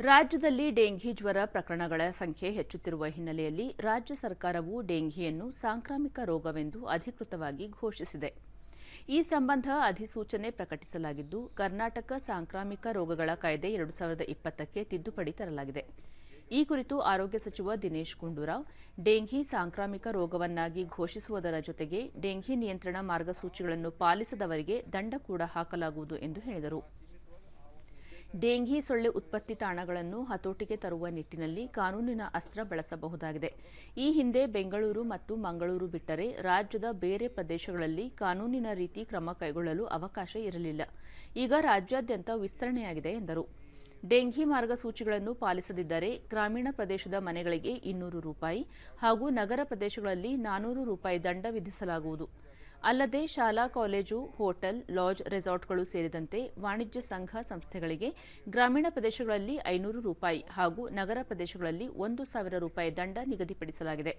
ರಾಜ್ಯದಲ್ಲಿ ಡೆಂಘಿ ಜ್ವರ ಪ್ರಕರಣಗಳ ಸಂಖ್ಯೆ ಹೆಚ್ಚುತ್ತಿರುವ ಹಿನ್ನೆಲೆಯಲ್ಲಿ ರಾಜ್ಯ ಸರ್ಕಾರವು ಡೆಂಘಿಯನ್ನು ಸಾಂಕ್ರಾಮಿಕ ರೋಗವೆಂದು ಅಧಿಕೃತವಾಗಿ ಘೋಷಿಸಿದೆ. ಈ ಸಂಬಂಧ ಅಧಿಸೂಚನೆ ಪ್ರಕಟಿಸಲಾಗಿದ್ದು, ಕರ್ನಾಟಕ ಸಾಂಕ್ರಾಮಿಕ ರೋಗಗಳ ಕಾಯ್ದೆ ಎರಡು ಸಾವಿರದ ಇಪ್ಪತ್ತಕ್ಕೆ ತಿದ್ದುಪಡಿ ತರಲಾಗಿದೆ. ಈ ಕುರಿತು ಆರೋಗ್ಯ ಸಚಿವ ದಿನೇಶ್ ಗುಂಡೂರಾವ್, ಡೆಂಘಿ ಸಾಂಕ್ರಾಮಿಕ ರೋಗವನ್ನಾಗಿ ಘೋಷಿಸುವುದರ ಜೊತೆಗೆ ಡೆಂಘಿ ನಿಯಂತ್ರಣ ಮಾರ್ಗಸೂಚಿಗಳನ್ನು ಪಾಲಿಸದವರಿಗೆ ದಂಡ ಕೂಡ ಹಾಕಲಾಗುವುದು ಎಂದು ಹೇಳಿದರು. ಡೆಂಘಿ ಸೊಳ್ಳೆ ಉತ್ಪತ್ತಿ ತಾಣಗಳನ್ನು ಹತೋಟಿಗೆ ತರುವ ನಿಟ್ಟಿನಲ್ಲಿ ಕಾನೂನಿನ ಅಸ್ತ್ರ ಬಳಸಬಹುದಾಗಿದೆ. ಈ ಹಿಂದೆ ಬೆಂಗಳೂರು ಮತ್ತು ಮಂಗಳೂರು ಬಿಟ್ಟರೆ ರಾಜ್ಯದ ಬೇರೆ ಪ್ರದೇಶಗಳಲ್ಲಿ ಕಾನೂನಿನ ರೀತಿ ಕ್ರಮ ಕೈಗೊಳ್ಳಲು ಅವಕಾಶ ಇರಲಿಲ್ಲ. ಈಗ ರಾಜ್ಯಾದ್ಯಂತ ವಿಸ್ತರಣೆಯಾಗಿದೆ ಎಂದರು. ಡೆಂಘಿ ಮಾರ್ಗಸೂಚಿಗಳನ್ನು ಪಾಲಿಸದಿದ್ದರೆ ಗ್ರಾಮೀಣ ಪ್ರದೇಶದ ಮನೆಗಳಿಗೆ ಇನ್ನೂರು ರೂಪಾಯಿ ಹಾಗೂ ನಗರ ಪ್ರದೇಶಗಳಲ್ಲಿ ನಾನೂರು ರೂಪಾಯಿ ದಂಡ ವಿಧಿಸಲಾಗುವುದು. ಅಲ್ಲದೆ ಶಾಲಾ, ಕಾಲೇಜು, ಹೋಟೆಲ್, ಲಾಡ್ಜ್ ರೆಸಾರ್ಟ್ಗಳು ಸೇರಿದಂತೆ ವಾಣಿಜ್ಯ ಸಂಘ ಸಂಸ್ಥೆಗಳಿಗೆ ಗ್ರಾಮೀಣ ಪ್ರದೇಶಗಳಲ್ಲಿ ಐನೂರು ರೂಪಾಯಿ ಹಾಗೂ ನಗರ ಪ್ರದೇಶಗಳಲ್ಲಿ ಒಂದು ಸಾವಿರ ರೂಪಾಯಿ ದಂಡ ನಿಗದಿಪಡಿಸಲಾಗಿದೆ.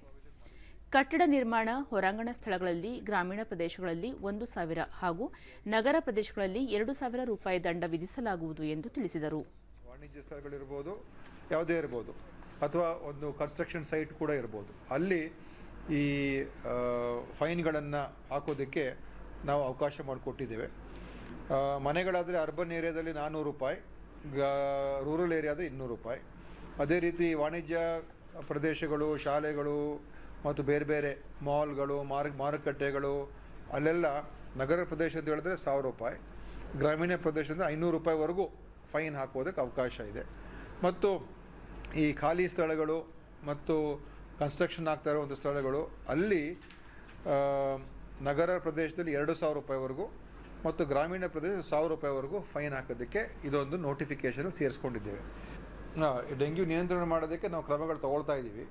ಕಟ್ಟಡ ನಿರ್ಮಾಣ ಹೊರಾಂಗಣ ಸ್ಥಳಗಳಲ್ಲಿ ಗ್ರಾಮೀಣ ಪ್ರದೇಶಗಳಲ್ಲಿ ಒಂದು ಸಾವಿರ ಹಾಗೂ ನಗರ ಪ್ರದೇಶಗಳಲ್ಲಿ ಎರಡು ಸಾವಿರ ರೂಪಾಯಿ ದಂಡ ವಿಧಿಸಲಾಗುವುದು ಎಂದು ತಿಳಿಸಿದರು. ವಾಣಿಜ್ಯ ಸ್ಥಳಗಳಿರ್ಬೋದು, ಯಾವುದೇ ಇರ್ಬೋದು, ಅಥವಾ ಒಂದು ಕನ್ಸ್ಟ್ರಕ್ಷನ್ ಸೈಟ್ ಕೂಡ ಇರ್ಬೋದು. ಅಲ್ಲಿ ಈ ಫೈನ್ಗಳನ್ನು ಹಾಕೋದಕ್ಕೆ ನಾವು ಅವಕಾಶ ಮಾಡಿಕೊಟ್ಟಿದ್ದೇವೆ. ಮನೆಗಳಾದರೆ ಅರ್ಬನ್ ಏರಿಯಾದಲ್ಲಿ ನಾನ್ನೂರು ರೂಪಾಯಿ, ಗ, ರೂರಲ್ ಏರಿಯಾ ಆದರೆ ಇನ್ನೂರು ರೂಪಾಯಿ. ಅದೇ ರೀತಿ ವಾಣಿಜ್ಯ ಪ್ರದೇಶಗಳು, ಶಾಲೆಗಳು ಮತ್ತು ಬೇರೆ ಬೇರೆ ಮಾಲ್ಗಳು ಮಾರ್ ಮಾರುಕಟ್ಟೆಗಳು, ಅಲ್ಲೆಲ್ಲ ನಗರ ಪ್ರದೇಶ ಅಂತ ಹೇಳಿದ್ರೆ ಸಾವಿರ ರೂಪಾಯಿ. ಗ್ರಾಮೀಣ ಪ್ರದೇಶದಿಂದ ಐನೂರು ರೂಪಾಯಿವರೆಗೂ ಫೈನ್ ಹಾಕೋದಕ್ಕೆ ಅವಕಾಶ ಇದೆ. ಮತ್ತು ಈ ಖಾಲಿ ಸ್ಥಳಗಳು ಮತ್ತು ಕನ್ಸ್ಟ್ರಕ್ಷನ್ ಆಗ್ತಾ ಇರೋ ಒಂದು ಸ್ಥಳಗಳು, ಅಲ್ಲಿ ನಗರ ಪ್ರದೇಶದಲ್ಲಿ ಎರಡು ಸಾವಿರ ರೂಪಾಯಿವರೆಗೂ ಮತ್ತು ಗ್ರಾಮೀಣ ಪ್ರದೇಶ ಸಾವಿರ ರೂಪಾಯಿವರೆಗೂ ಫೈನ್ ಹಾಕೋದಕ್ಕೆ ಇದೊಂದು ನೋಟಿಫಿಕೇಷನ್ ಸೇರಿಸ್ಕೊಂಡಿದ್ದೇವೆ. ಡೆಂಗ್ಯೂ ನಿಯಂತ್ರಣ ಮಾಡೋದಕ್ಕೆ ನಾವು ಕ್ರಮಗಳು ತಗೊಳ್ತಾ ಇದ್ದೀವಿ.